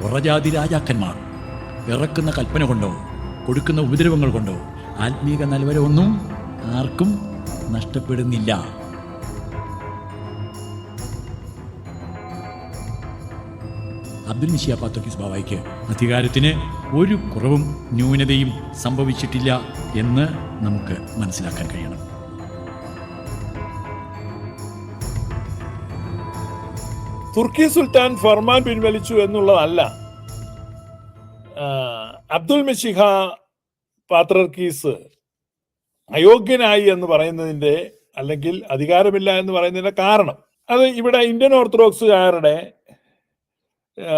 പുറജാതി രാജാക്കന്മാർ ഇറക്കുന്ന കൽപ്പന കൊണ്ടോ കൊടുക്കുന്ന ഉപദ്രവങ്ങൾ കൊണ്ടോ ആത്മീക നൽവരൊന്നും ആർക്കും നഷ്ടപ്പെടുന്നില്ല. അബ്ദുൽ നിഷിയ പാത്തോക്കിസ് ബാബായിക്ക് അധികാരത്തിന് ഒരു കുറവും ന്യൂനതയും സംഭവിച്ചിട്ടില്ല എന്ന് നമുക്ക് മനസ്സിലാക്കാൻ കഴിയണം. തുർക്കി സുൽത്താൻ ഫർമാൻ പിൻവലിച്ചു എന്നുള്ളതല്ല. അബ്ദുൽ മെഷിഹ പാത്രർക്കീസ് അയോഗ്യനായി എന്ന് പറയുന്നതിന്റെ അല്ലെങ്കിൽ അധികാരമില്ല എന്ന് പറയുന്നതിന്റെ കാരണം. അത് ഇവിടെ ഇന്ത്യൻ ഓർത്തഡോക്സുകാരുടെ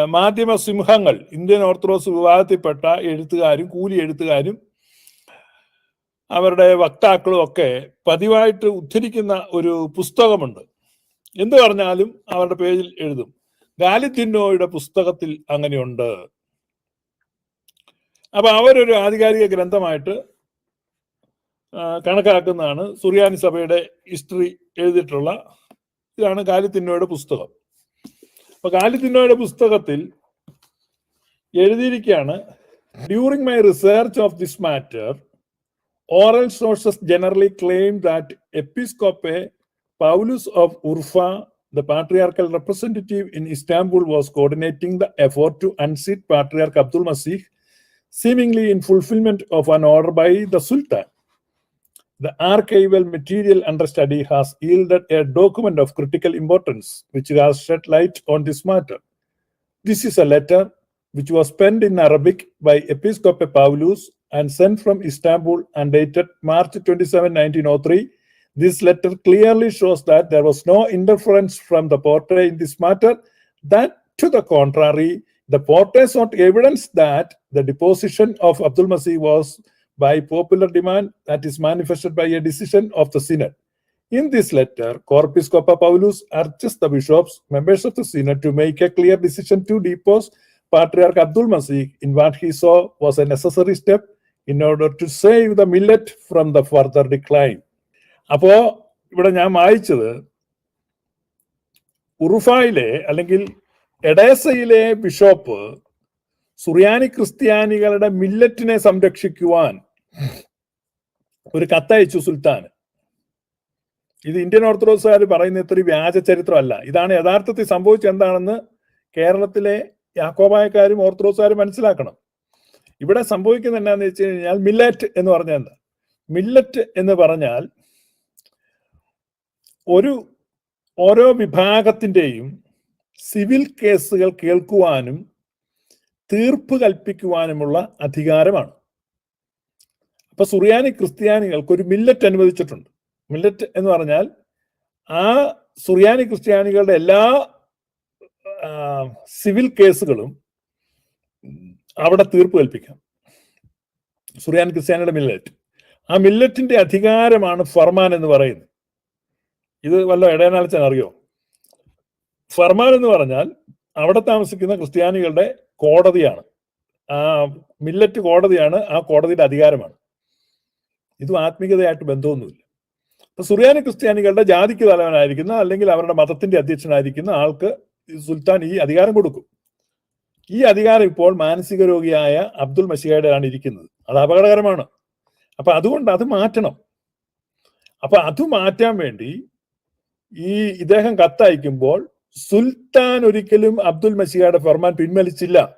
മാധ്യമ സിംഹങ്ങൾ ഇന്ത്യൻ ഓർത്തഡോക്സ് വിവാഹത്തിൽപ്പെട്ട എഴുത്തുകാരും കൂലി എഴുത്തുകാരും അവരുടെ വക്താക്കളും ഒക്കെ പതിവായിട്ട് ഉദ്ധരിക്കുന്ന ഒരു പുസ്തകമുണ്ട്. എന്ത് പറഞ്ഞാലും അവരുടെ പേജിൽ എഴുതും. ഗാലിത്തിന്നോയുടെ പുസ്തകത്തിൽ അങ്ങനെയുണ്ട്. അപ്പൊ അവരൊരു ആധികാരിക ഗ്രന്ഥമായിട്ട് കണക്കാക്കുന്നതാണ്. സുറിയാനി സഭയുടെ ഹിസ്റ്ററി എഴുതിയിട്ടുള്ള ഇതാണ് ഗാലിത്തിന്നോയുടെ പുസ്തകം. അപ്പൊ ഗാലിത്തിന്നോയുടെ പുസ്തകത്തിൽ എഴുതിയിരിക്കുകയാണ് during my research of this matter oral sources generally claim that എപ്പിസ്കോപ്പെ Paulus of Urfa, the patriarchal representative in Istanbul, was coordinating the effort to unseat Patriarch Abdul Masih, seemingly in fulfillment of an order by the Sultan. The archival material under study has yielded a document of critical importance, which has shed light on this matter. This is a letter which was penned in Arabic by Episcopal Paulus and sent from Istanbul and dated March 27, 1903 this letter clearly shows that there was no interference from the portrait in this matter. That, to the contrary, the portrait sought evidence that the deposition of Abdul Masih was by popular demand that is manifested by a decision of the synod. In this letter, Corpus Copa Paulus urges the bishops, members of the synod, to make a clear decision to depose Patriarch Abdul Masih in what he saw was a necessary step in order to save the millet from the further decline. അപ്പോ ഇവിടെ ഞാൻ വായിച്ചത് ഉറുഫായിലെ അല്ലെങ്കിൽ എഡേസയിലെ Bischof സുറിയാനി ക്രിസ്ത്യാനികളുടെ മില്ലറ്റിനെ സംരക്ഷിക്കുവാൻ ഒരു കത്തയച്ചു സുൽത്താൻ. ഇത് ഇന്ത്യൻ ഓർത്തഡോക്സുകാർ പറയുന്ന ഇത്ര വ്യാജ ചരിത്രമല്ല. ഇതാണ് യഥാർത്ഥത്തിൽ സംഭവിച്ചത് എന്താണെന്ന് കേരളത്തിലെ യാക്കോബായക്കാരും ഓർത്തഡോക്സുകാരും മനസ്സിലാക്കണം. ഇവിടെ സംഭവിക്കുന്നത് എന്താണെന്ന് വെച്ച് കഴിഞ്ഞാൽ മില്ലറ്റ് എന്ന് പറഞ്ഞാൽ എന്താ? മില്ലറ്റ് എന്ന് പറഞ്ഞാൽ ഒരു ഓരോ വിഭാഗത്തിന്റെയും സിവിൽ കേസുകൾ കേൾക്കുവാനും തീർപ്പ് കൽപ്പിക്കുവാനുമുള്ള അധികാരമാണ്. അപ്പൊ സുറിയാനി ക്രിസ്ത്യാനികൾക്ക് ഒരു മില്ലറ്റ് അനുവദിച്ചിട്ടുണ്ട്. മില്ലറ്റ് എന്ന് പറഞ്ഞാൽ ആ സുറിയാനി ക്രിസ്ത്യാനികളുടെ എല്ലാ സിവിൽ കേസുകളും അവിടെ തീർപ്പ് കൽപ്പിക്കാം. സുറിയാനി ക്രിസ്ത്യാനിയുടെ മില്ലറ്റ് ആ മില്ലറ്റിന്റെ അധികാരമാണ് ഫർമാൻ എന്ന് പറയുന്നത്. ഇത് വല്ല ഇടയനാളിച്ചൻ അറിയോ? ഫർമാൻ എന്ന് പറഞ്ഞാൽ അവിടെ താമസിക്കുന്ന ക്രിസ്ത്യാനികളുടെ കോടതിയാണ്. ആ മില്ലറ്റ് കോടതിയാണ് ആ കോടതിയുടെ അധികാരമാണ്. ഇതും ആത്മീയതയായിട്ട് ബന്ധമൊന്നുമില്ല. അപ്പൊ സുറിയാനി ക്രിസ്ത്യാനികളുടെ ജാതിക്ക് തലവനായിരിക്കുന്ന അല്ലെങ്കിൽ അവരുടെ മതത്തിന്റെ അധ്യക്ഷനായിരിക്കുന്ന ആൾക്ക് സുൽത്താൻ ഈ അധികാരം കൊടുക്കും. ഈ അധികാരം ഇപ്പോൾ മാനസിക രോഗിയായ അബ്ദുൽ മഷിഹയുടെയാണ് ഇരിക്കുന്നത്. അത് അപകടകരമാണ്. അപ്പൊ അതുകൊണ്ട് അത് മാറ്റണം. അപ്പൊ അത് മാറ്റാൻ വേണ്ടി ഈ ഇദ്ദേഹം കത്തയക്കുമ്പോൾ സുൽത്താൻ ഒരിക്കലും അബ്ദുൽ മസിഹയുടെ ഫർമാൻ പിൻവലിച്ചില്ല.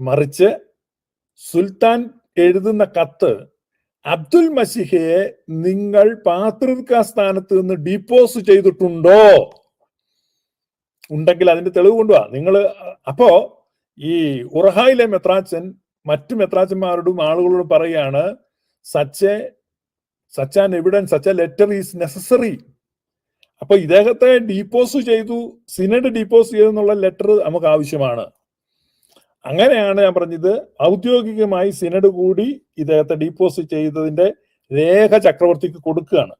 മറിച്ച് സുൽത്താൻ എഴുതുന്ന കത്ത് അബ്ദുൽ മസിഹയെ നിങ്ങൾ പാത്രിക സ്ഥാനത്ത് നിന്ന് ഡിപ്പോസ് ചെയ്തിട്ടുണ്ടോ? ഉണ്ടെങ്കിൽ അതിന്റെ തെളിവ് കൊണ്ടുവാ. നിങ്ങൾ അപ്പോ ഈ ഉറഹായിലെ മെത്രാച്ചൻ മറ്റു മെത്രാച്ചന്മാരോടും ആളുകളോടും പറയാണ് such such evidence such letter is necessary അപ്പൊ ഇദ്ദേഹത്തെ ഡീപ്പോസ് ചെയ്തു സിനഡ് ഡീപ്പോസ് ചെയ്തു എന്നുള്ള ലെറ്റർ നമുക്ക് ആവശ്യമാണ്. അങ്ങനെയാണ് ഞാൻ പറഞ്ഞത്. ഔദ്യോഗികമായി സിനഡ് കൂടി ഇദ്ദേഹത്തെ ഡീപ്പോസ് ചെയ്തതിന്റെ രേഖ ചക്രവർത്തിക്ക് കൊടുക്കുകയാണ്.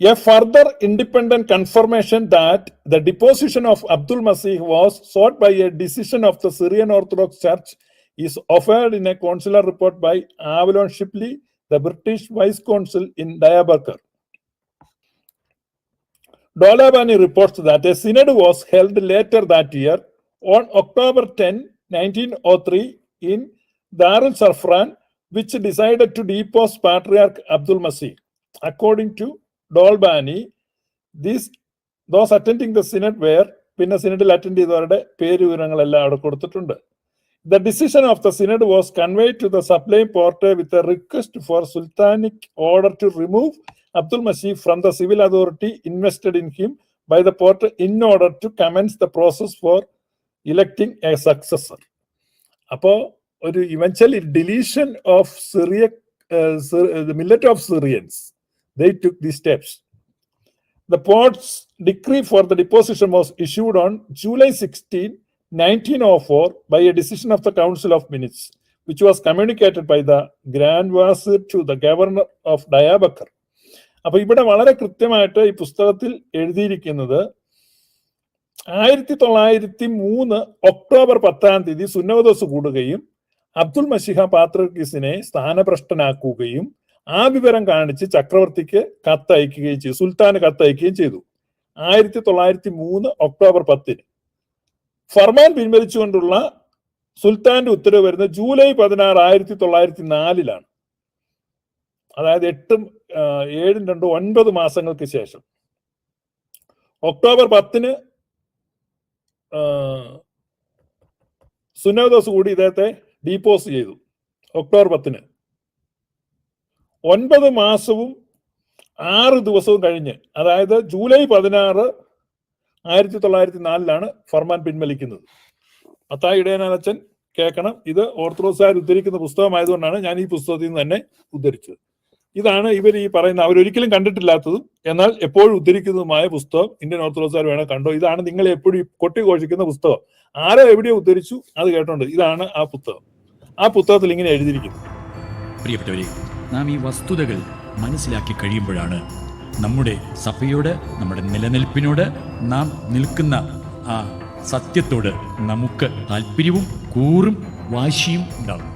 A further independent confirmation that the deposition of Abdul Masih was sought by a decision of the Syrian Orthodox church is offered in a consular report by Avalon Shipley the British vice consul in Diyarbakir Dolabani reports that a synod was held later that year on October 10, 1903 in Dar al Sarfran, which decided to depose Patriarch Abdul Masih. According to Dolbani, these those attending the synod were പിന്നെ സിനഡിൽ attend ചെയ്തവരുടെ പേര് വിവരങ്ങളെല്ലാം അവിടെ കൊടുത്തിട്ടുണ്ട് the decision of the synod was convey to the Porte with a request for sultanic order to remove Abdul Masih from the civil authority invested in him by the port in order to commence the process for electing a successor. അപ്പോ ഒരു eventually deletion of Syria the millet of Syrians they took the steps the Porte's decree for the deposition was issued on July sixteen nineteen o four by a decision of the council of ministers which was communicated by the grand vizier to the governor of Diyarbakir അപ്പൊ ഇവിടെ വളരെ കൃത്യമായിട്ട് ഈ പുസ്തകത്തിൽ എഴുതിയിരിക്കുന്നത് ആയിരത്തി തൊള്ളായിരത്തി മൂന്ന് ഒക്ടോബർ പത്താം തീയതി സുന്നവദോസ് കൂടുകയും അബ്ദുൽ മഷിഹ പാത്രഗീസിനെ സ്ഥാനഭ്രഷ്ടനാക്കുകയും ആ വിവരം കാണിച്ച് ചക്രവർത്തിക്ക് കത്തയക്കുകയും ചെയ്തു സുൽത്താന് കത്തയക്കുകയും ചെയ്തു. ആയിരത്തി തൊള്ളായിരത്തി മൂന്ന് ഒക്ടോബർ പത്തിന്. ഫർമാൻ പിൻവലിച്ചുകൊണ്ടുള്ള സുൽത്താന്റെ ഉത്തരവ് വരുന്നത് ജൂലൈ പതിനാറ് ആയിരത്തി തൊള്ളായിരത്തി നാലിലാണ്. അതായത് എട്ടും ഏഴും രണ്ടും ഒൻപത് മാസങ്ങൾക്ക് ശേഷം. ഒക്ടോബർ പത്തിന് സുനോദോസ് കൂടി ഇദ്ദേഹത്തെ ഡീപ്പോസ് ചെയ്തു ഒക്ടോബർ പത്തിന്. ഒൻപത് മാസവും ആറ് ദിവസവും കഴിഞ്ഞ് അതായത് ജൂലൈ പതിനാറ് ആയിരത്തി തൊള്ളായിരത്തി നാലിലാണ് ഫർമാൻ പിൻവലിക്കുന്നത്. മത്തായി ഇടയനാനച്ചൻ കേൾക്കണം. ഇത് ഓർത്തഡോക്സുകാർ ഉദ്ധരിക്കുന്ന പുസ്തകമായതുകൊണ്ടാണ് ഞാൻ ഈ പുസ്തകത്തിൽ നിന്ന് തന്നെ ഉദ്ധരിച്ചത്. ഇതാണ് ഇവർ ഈ പറയുന്ന അവരൊരിക്കലും കണ്ടിട്ടില്ലാത്തതും എന്നാൽ എപ്പോഴും ഉദ്ധരിക്കുന്നതുമായ പുസ്തകം ഇന്ത്യൻ ഓർത്തഡോക്സുകാർ വേണം കണ്ടോ? ഇതാണ് നിങ്ങൾ എപ്പോഴും ഈ കൊട്ടിഘോഷിക്കുന്ന പുസ്തകം. ആരോ എവിടെയോ ഉദ്ധരിച്ചു അത് കേട്ടോണ്ട് ഇതാണ് ആ പുസ്തകം. ആ പുസ്തകത്തിൽ ഇങ്ങനെ എഴുതിയിരിക്കുന്നു. പ്രിയപ്പെട്ടവരെ നാം ഈ വസ്തുതകൾ മനസ്സിലാക്കി കഴിയുമ്പോഴാണ് നമ്മുടെ സഭയോട് നമ്മുടെ നിലനിൽപ്പിനോട് നാം നിൽക്കുന്ന ആ സത്യത്തോട് നമുക്ക് താല്പര്യവും കൂറും വാശിയും ഉണ്ടാകും